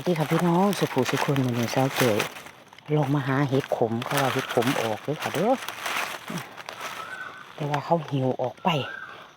วัสดีค่ะพี่น้องสุภูสุคนมือนี้เช้าเจยลงมาหาเห็ดขมเขาว่าเห็ดขมออกเลยค่ะเด้อแต่ว่าเขาหิวออกไป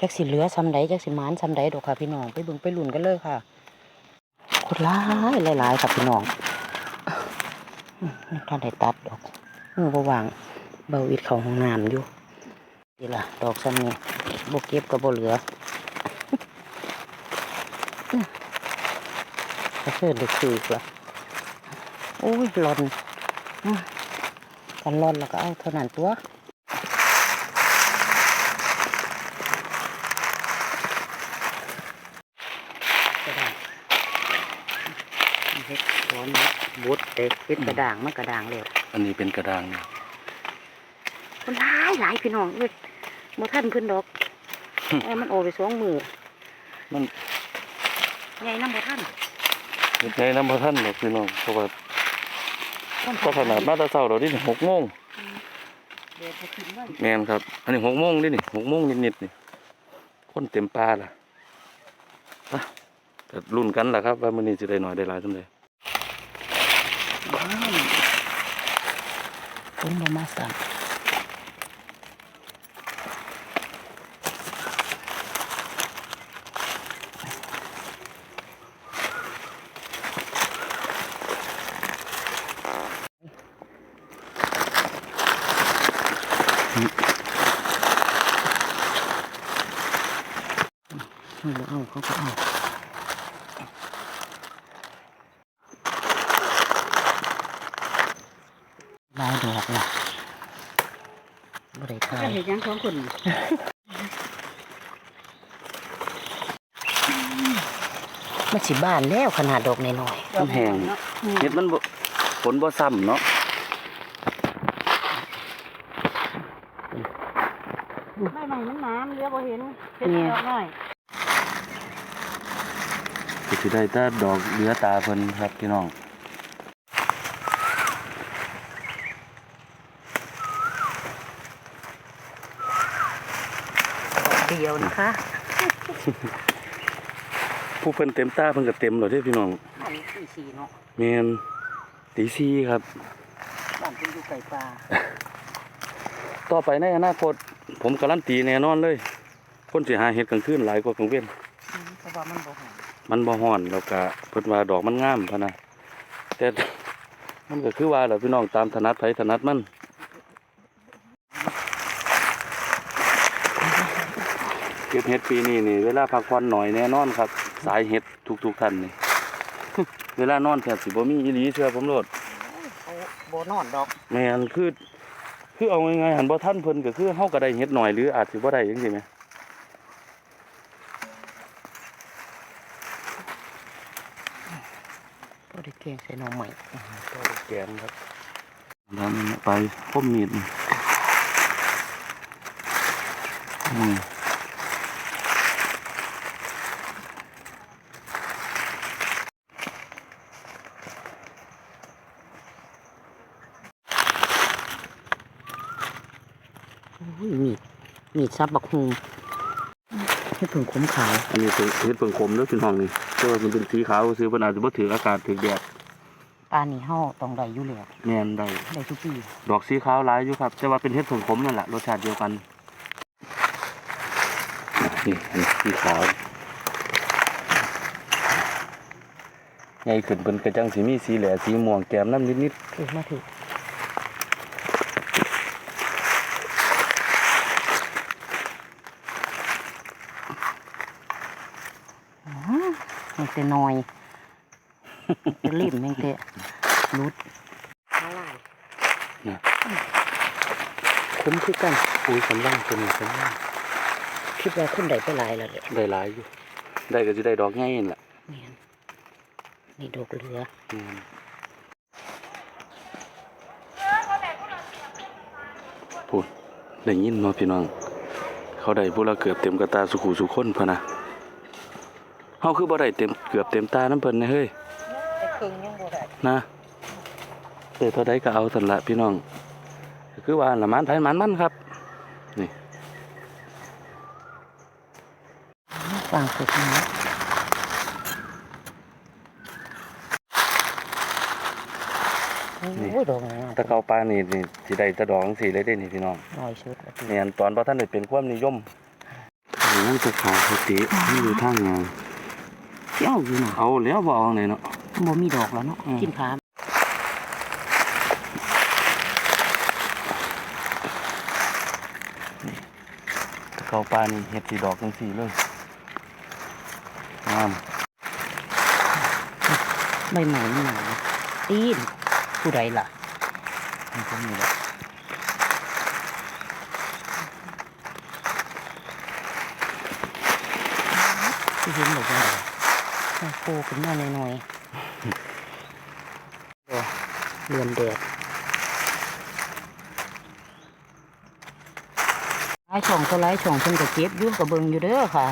จักสิเหลือซ้ำใดจักสิมานซ้ำใดดอกค่ะพี่น้องไปบิ่งไปลุ่นกันเลยค่ะคนหลายหลายๆค่ะพี่น้องอืมไม่ทันได้ตัดดอกมือบ่วางเบาอิดเขาห้องน้ำอยู่นี่ล่ะดอกซ้ำนี่บ่เก็บก็บ่เหลือ กระเชิดเด็กคือว่ะโอ้ยหลอนอื้อกันหลอนแล้วก็เอาเท่านั้นตัวกระด่างเฮ็ดร้อนนะบดเด็กเฮ็ดกระด่างมันกระด่างเร็วอันนี้เป็นกระดางเนี่ยคนหลายหลายพี่น้องเอ้ยบ่ทันเพิ่นดอกหึเอ้ยมันโอไปสองมือมันใหญ่น้ำบ่ทัน เฮ็ดไงน้ำพระท่านหรอกพี่น้องเพราะว่าต้ก็ขนาดมาแตาเช้าเราดิหกโมงเดี๋ยวจะกินไว้แมนครับ อันนี้หกโมงดินี่หกโมงนิดๆนี่คนเต็มปลาล่ะอะแต่รุ่นกันล่ะครับ ว่ามื้อนี้สิได้หน่อยได้หลายจังไดอืมคนบ่มาสั่ง เขาบ่เอาเขาก็เอาลายดอกล่ะบ่ได้ทายเห็นยังของคนมันสิบ้านแล้วขนาดดอกน้อยมันแห้งเฮ็ดมันบ่ฝนบ่ซ้ำเนาะไม่ไม่มันน้ำเลี้ยวบ่เห็นเป็นดอกน้อย ก็สิได้แต่ดอกเหลือตาเพิ่นครับพี่น้องๆเดียวนะคะผู้เพิ่นเต็มตาเพิ่นก็เต็มแล้วเด้พี่น้องบ้านสี่สี่เนาะแม่นตีซี่ครับ บ้านเป็นอยู่ไก่ปลาต่อไปในอนาคต ผมการันตีแน่นอนเลย คนสิหาเห็ดกลางคืนหลายกว่ากลางเว้นอืมเพราะว่ามันบ่หอม มันบ่ฮ้อนแล้วก็เพิ่นว่าดอกมันงามพะนะแต่มันก็คือว่าแหละพี่น้องตามถนัดไผถนัดมันเก็บเห็ดปีนี้นี่เวลาพักผ่อนหน่อยแน่นอนครับ สายเห็ดทุกๆท่านนี่ เวลานอนแทบสิบ่มีอีหลีเชื่อผมโลดเขาบ่นอนดอกแม่นคือคือเอาง่ายๆหันบ่ทันเพิ่นก็คือเฮาก็ได้เฮ็ดหน่อยหรืออาจสิบ่ได้จังซี่แหม บ่ได้เกง ใส่หน่อใหม่ก็ได้แกงครับแล้วมันไปคมมีดนี่อืมอุ้ยมีดมีดซับบักฮุงให้เพิ่งขมขาว อันนี้คือเฮ็ดเพิ่งคมเด้อพี่น้องนี่แต่ว่ามันเป็นสีขาวซื้อเพิ่นอาจจะบ่ถืออากาศถือแดด ปลานี่เฮาต้องได้อยู่แล้วแม่นได้ได้ทุกปีดอกสีขาวหลายอยู่ครับ แต่ว่าเป็นเฮ็ดเพิ่งคมนั่นแหละรสชาติเดียวกันนี่อันนี้สีขาวใหญ่ขึ้นเพิ่นก็จังสิมีสีแหล่สีม่วงแก้มน้ำนิดถือมาถืออ๋อมันจะน้อย จะรีบแม่งเตะรุดละลายๆนะคุ้มคือกันอุ้ยสำลังตัวนี้สำลังคิดว่าคนใดไปหลายแล้วแหละได้หลายอยู่ ได้ก็สิได้ดอกใหญ่นั่นแหละแม่นนี่ดอกเหลืออืมพูดได้ยินเนาะพี่น้อง เขาได้ผู้ละเกือบเต็มกระตาสุขุสุคนพะนะเฮาคือบ่ได้เต็มเกือบเต็มตาน้ำเพิ่นนะเฮ้ยแต่ ครึ่งยังบ่ได้นะเออเท่าใดก็เอาสั่นละพี่น้องก็คือว่าละมันไผมันมันครับ นี่วางสุดนี้นี่โอ้ยดอกงามถ้าเกาปลานี่นี่สิได้แตะดอกจังซี่เลยเด้นี่พี่น้องน้อยชุดละพี่เนี่ยตอนบ่ทันได้เป็นความนิยมนี่มันจะขาปกติมันอยู่ทางงานเที่ยวอยู่น่ะเอาแล้วบ่เอาไหนเนาะ บ่มีดอกแล้วเนาะอืมกินขาถ้าเกาปลานี่เฮ็ดสีดอกจังซี่เลยงามใบไม้มันหนาตีนผู้ใดล่ะมันก็มีแหละที่เห็นบอกว่าโคขึ้นมาหน่อยๆโอ้ เรือนแดดไล่ช่องก็ไล่ช่องเพิ่นก็เก็บอยู่กับเบิงอยู่เด้อค่ะ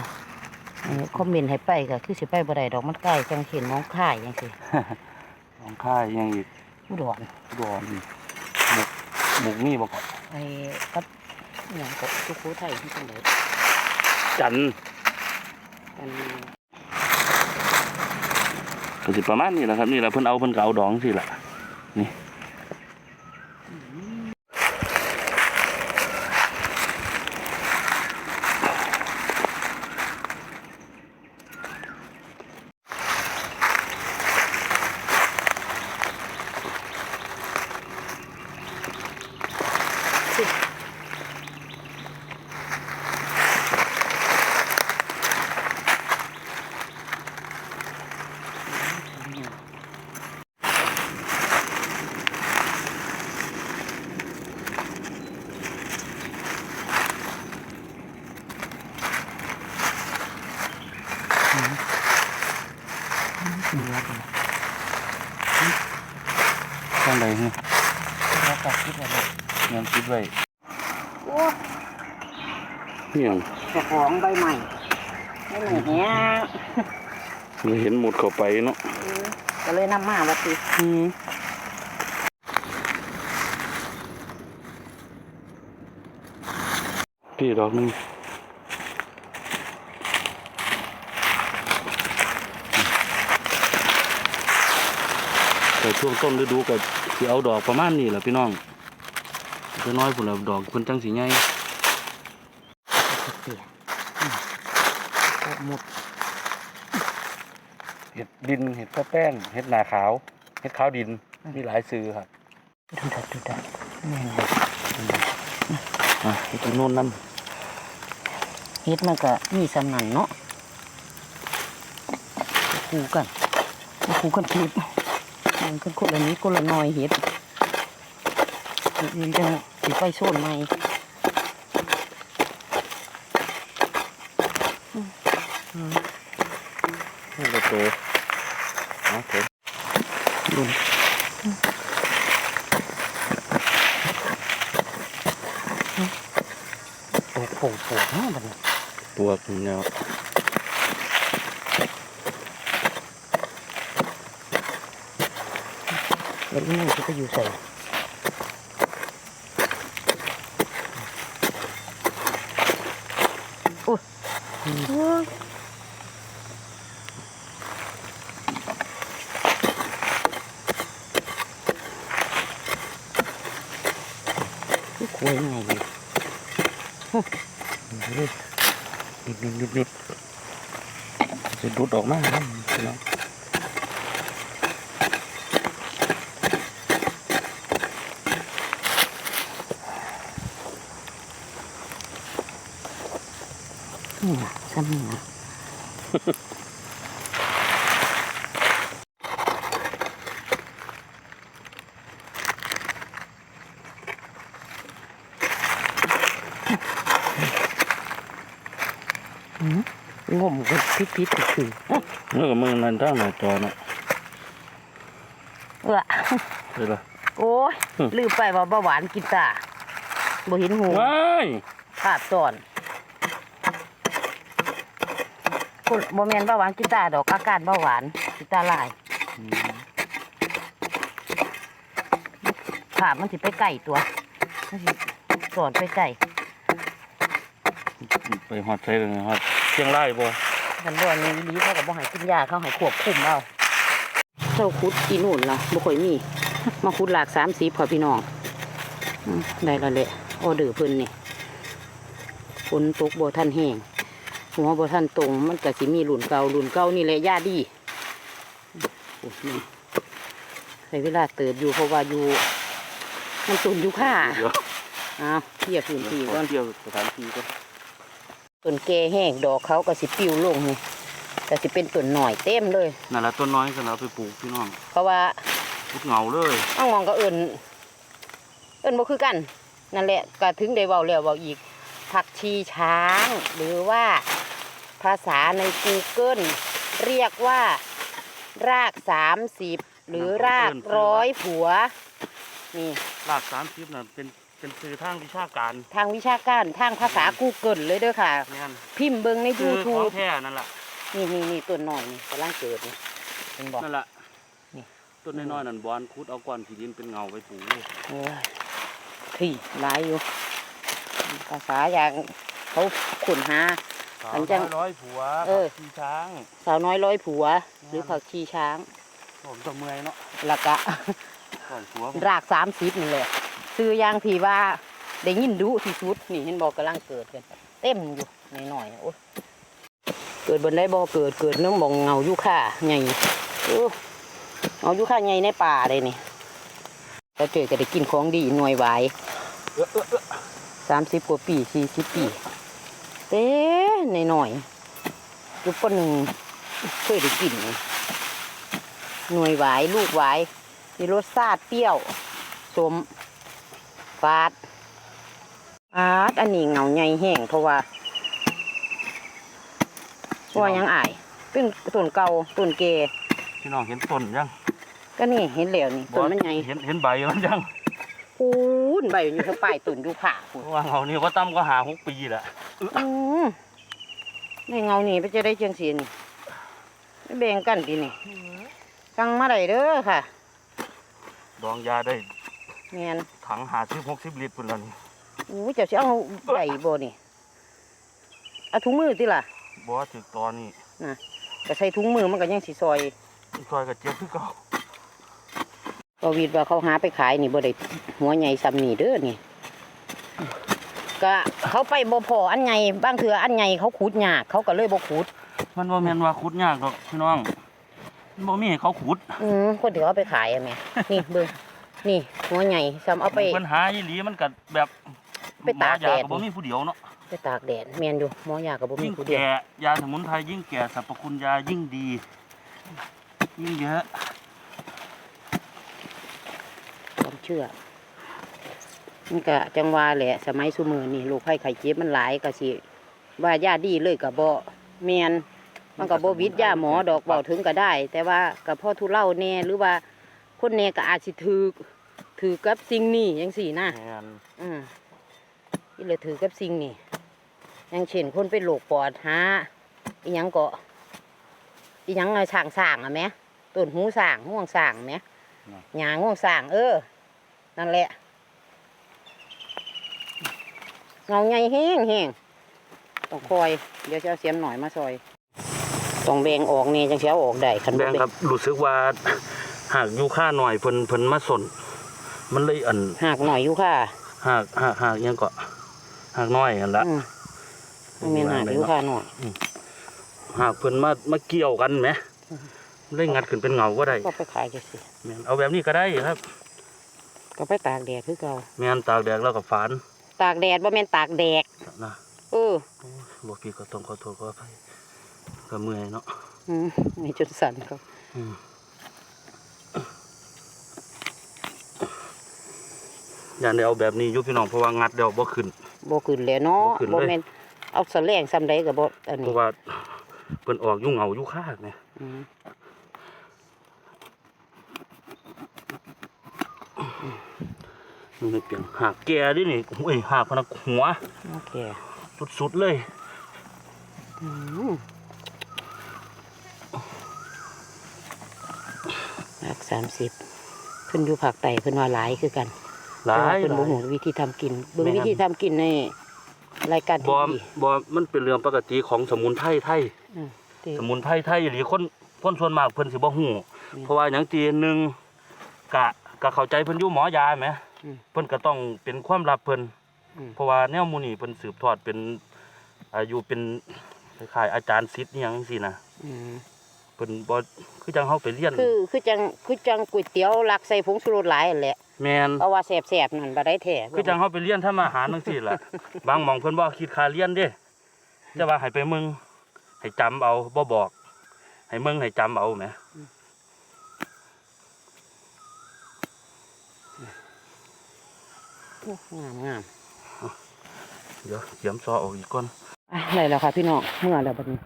เอ่อคอมเมนต์ให้ไปก็คือสิไปบ่ได้ดอกมันใกล้จังเห็นน้องค่ายจังซี่น้องค่ายยังอีกอุดรดอนหมกหมกนี่บ่ก่อนไอ้กับอหย่างกับทุกโคไทยที่จังไดจันทร์อันก็สิประมาณนี้แหละครับนี่แหละเพิ่นเอาเพิ่นก็เอาดองสิล่ะ นี่ เราตัดคิดว่าแบบยังคิดไว้โอ้นี่หยังเจ้าของใบใหม่ใบใหม่เนี้ยมันเห็นหมดเข้าไปเนาะก็เลยนำมาวัดติอืมพี่ดอกหนึง แต่ช่วงต้นฤดูก็สิเอาดอกประมาณนี้แหละพี่น้องจะน้อยพุ่นละดอกเพิ่นจังสิใหญ่เสียอืมโอ้หมดเห็ดดินเห็ดข้าวแป้งเห็ดหนาขาวเห็ดขาวดินมีหลายซื้อครับดูดัดดูดัดแม่นเลยอะเห็ดโน่นนั่นเฮ็ดมันก็มีสำนันเนาะคู่กันคู่กันทิพ มันกันคนละนิดคนละหน้อยเฮ็ดเฮ็ดมันจะสิไปโซนใหม่นี่ก็โตเอเถอะดุนโอ้โผล่เนาะบัดนี้ปวกเนี่ย แล้นี่จะไปอยู่ใส่โอ้ยคุยไงดีหยุดหยุดหยุดหยุดจะดูดออกมาครับ น้องนี่นะซ้ำนี่นะอืมงมกันพิษพิษถือเมื่อกมือนั่นตั้งหน้าจอเนาะเออเลยล่ะโอ้ยลืมไปว่าเบาหวานกินตาบ่เห็นหูว้ายขาดซ้อน คุณบ่แม่นเบาหวานกินตาดอกอาการเบาหวานกินตาลายขามันสิไปไก่ตัวมันสิสอนไปไก่ไปหอดใส่เลยหอดเชียงรายบ่กันบ่อันนี้อีหลีเขาก็บ่ให้กินยาเขาให้ควบคุมเอาเจ้าคุดอีนู่นล่ะบ่ค่อยมี มาคุดหลากสามสีพอพี่น้องอืมได้และแหละออเดอร์เพิ่นนี่ฝนตกบ่ทันแห้ง หัวบ่ทันตรงมันก็สิมีหลุนเก่าหลุนเก่านี่แหละย่าดีโอ้ยนี่ใช้เวลาเติบอยู่เพราะว่าอยู่ มันตุนอยู่ค่าเดี๋ยวอ้าวเทียบพื้นที่ขก่ออนเที่ยวสถานที่ก่อนต้นแก่แห้งดอกเขาก็สิปิวลงนี่ก็สิเป็นต้นหน่อยเต็มเลยนั่นแหละต้นน้อยสำหรับไปปลูกพี่น้องเพราะว่าพุดเหงาเลยอ้างมองก็เอิญเอิญบ่คือกัน นั่นแหละก็ถึงได้เว้าแล้วเว้าอีกผักชีช้างหรือว่า ภาษาใน Google เรียกว่า รากสามสิบหรือรากร้อยผัว นี่รากสามสิบน่ะเป็นเป็นสื่อทางวิชาการทางวิชาการทางภาษา Google เลยเด้อค่ะแม่นพิมพ์เบิงใน คือของ YouTube แท้นั่นแหละนี่นี่นี่ต้นหน่อยนี่กำลังเกิดนี่เป็นบอก นั่นแหละนี่ ต้นน้อยๆนั่นบอนคุดเอาก้อนขี้ดินเป็นเงาไปปลูกเลยโอ้ยที่หลายอยู่ ภาษาอย่างเขาขุนหา อันจังสาวน้อยร้อยผัวเออขี่ช้างสาวน้อยร้อยผัว หรือผักชีช้าง ผมจะเมื่อยเนาะแล้วก็ก่อนผัวรากสามสิบนี่แหละซื้ออย่างที่ว่าได้ยินดูที่สุดนี่เห็นบอกกำลังเกิดกันเต็มอยู่หน่อยๆนะโอ้ยเกิดบนได้บ่เกิดเกิดน้ำมองเงายุค่าใหญ่โอ้เงายุค่าใหญ่ในป่าเลยนี่แล้วเจอก็ได้กินของดีหน่วยหวายเออเออเออสามสิบกว่าปีสี่สิบปีเต้ หน่อยๆยุบปนหนึ่งเคยได้กินนี่หน่วยหวายลูกหวายมีรสชาติเปรี้ยวสมฟาดฟาดอันนี้เงาใหญ่แห้งเพราะว่าเพราะว่ายังอาย เป็นต้นเก่าต้นเกพี่น้องเห็นต้นยังก็นี่เห็นแล้วนี่ต้นมันใหญ่เห็นเห็นใบมันยังคูนใบอยู่ทั้งป่ายต้นอยู่ผ่าคุณว่าเขานี่ว่าตั้มก็หาหกปีแหละอืม ในเงานี่ไปจะได้เชียงเสียนี่ไม่แบ่งกันทีนี่สั่งมาได้เด้อค่ะ ดองยาได้เมียนถังหาสิบหกสิบลิตรปุ่นแล้วนี่อู้เจ้าสิเอาใบบ่นี่เอาถุงมือติล่ะบอกว่าถึกตอนนี้ก็ใส่ถุงมือมันก็ยังสิซอยซอยกับเจี๊ยบคือเก่าก็วีดว่าเขาหาไปขายนี่บ่ได้หัวใหญ่ซ้ำนี่เด้อนี่ ก็เขาไปบ่พออันใหญ่บางเถื่ออันใหญ่เขาขุดยากเขาก็เลยบ่ขุด มันบ่แม่นว่าขุดยากหรอกพี่น้องมันบ่มีให้เขาขุดอืมคนที่เขาเอาไปขายอะแม่นี่เบิ่งนี่หัวใหญ่ซ้ำเอาไป ปัญหาอีหลีมันก็แบบไปตากหมอยแดดก็บ่มีผู้เดียวเนาะไปตากแดดแม่นอยู่หมอยาก็บ่มียิ่งผู้เดียวแก่ยาสมุนไพรยิ่งแก่สรรพคุณยายิ่งดี ยิ่งเยอะ ความเชื่อ มันก็จังว่าแหละสมัยสุมือนี่โรคไข้ไข้เจ็บมันหลายก็สิว่ายาดีเลยก็บ่แม่นมันก็บ่วิทยาหมอดอกเว้าถึงก็ได้ แต่ว่าก็พอทุเล่าแน่หรือว่าคนแน่ก็อาจสิถือถือกับสิ่งนี้จังซี่นะแม่นอืมที่เหลือถือกับสิ่งนี่อย่างเช่นคนเป็นโรคปอดฮะอีหยังก็อีหยังเอาสร้างสร้างๆอะแหม่ต้นหูสร้างง่วงสร้างแหม่หยาง่วงสร้างเออ นั่นแหละ เงาใหญ่แห้งแห้งต้องคอย เดี๋ยวจะเอาเสียมหน่อยมาซอยต้องแบ่งออกเนี่ยจังเสียออกได้คันแบบ่งแบ่งครับรู้สึกว่าหากอยู่ค่าหน่อยเพิ่นเพิ่นมาสนมันเลยอันหากหน่อยอยู่ค่ะหากหากหากยังก็หากน้อยอันละอืมมันมีหากอยู่ค่ะหน่อยหากเพิ่นมามาเกี่ยวกันไหมเลยงัดขึ้นเป็นเงาก็ได้ก็ไปขายจังสิแม่นเอาแบบนี้ก็ได้ครับ ก็ไปตากแดดคือเก่าแม่นตากแดดแล้วก็ฝาน ตากแดดบ่แม่นตากแดกนะเออบ่พี่ก็ต้องขอโทษขออภัยก็เมื่อยเนาะอืมนี่จนสั่นเขาอืมอย่างได้เอาแบบนี้อยุพี่น้องเพราะว่างัดเดี๋ยวบ่ขึ้นบ่ขึ้นแล้วเนาะบ่ขึ้นเลยบ่แม่นเอาแสลงซ้ำใดก็บ่อันเพนี้ราะว่าเพิ่นออกอยุ่งเหงาอยุ่คากเนี่ย อืม มั นไม่เปลี่ยนหากแก่ดินี่โอ้ยหากพนักหัวโอเคสุดๆเลยอืมหลัก30เพิ่นอยู่ภาคใต้เพิ่นว่าหลายคือกันหลาแต่ว่ายเพิ่นหบ่ลายฮู้วิธีทำกินเบิ่งแม่นวิธีทำกินในรายการทีบอวีบอมันเป็นเรื่องปกติของสมุนไพรไทยอืมที่สมุนไพรไทยหรือคนคนส่วนมากเพิ่นสิบ่ฮู้อืมเพราะว่าหยังตีหนึ่งกะก็เข้าใจเพิ่นอยู่หมอยาแหมอืม เพิ่นก็ต้องเป็นความลับเพิ่นอืมเพราะว่าแนวหมู่นี้เพิ่นสืบทอดเป็นอายุเป็นคล้ายๆอาจารย์ศิษย์อหยังจังซี่นะอืมเพิ่นบ่คือจังเฮาไปเรียนคือคือจังคือจังก๋วยเตี๋ยวลักใส่ผงชูรสหลายนั่นแหละแม่นเพราะว่าแสบๆนั่นบ่ได้แท้คือจังเฮาไปเรียนทำอาหารจังซี่ล่ะบางหม่องเพิ่นบ่คิดค่าเรียนเด้แต่ว่าให้ไปมึงให้จำเอาบ่บอก ให้มึงให้จำเอาแหม โอ้ งามงามเดี๋ยวเขียมซอออกอีกก่อนอะได้แล้วค่ะพี่น้องเมื่อแล้วบัดนี้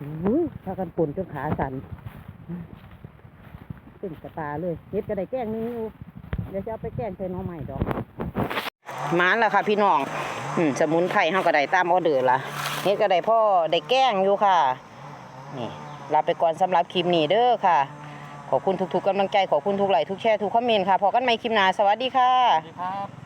อุ้ยพากันปุ่นจนขาสั่นเป็นกระตาเลยเฮ็ดก็ได้แกล้งนึงอยู่เดี๋ยวจะเอาไปแกล้งใส่หน้องใหม่ดอกหมานแล้วค่ะพี่น้องอืมสมุนไพรเฮาก็ได้ตามออเดอร์ละเฮ็ดก็ได้พ่อได้แกล้งอยู่ค่ะนี่ลาไปก่อนสำหรับคลิปนี้เด้อค่ะ ขอบคุณทุกๆกำลังใจขอบคุณทุกไลค์ทุกแชร์ทุกคอมเมนต์ค่ะพอกันใหม่คลิปหน้าสวัสดีค่ะสวัสดีครับ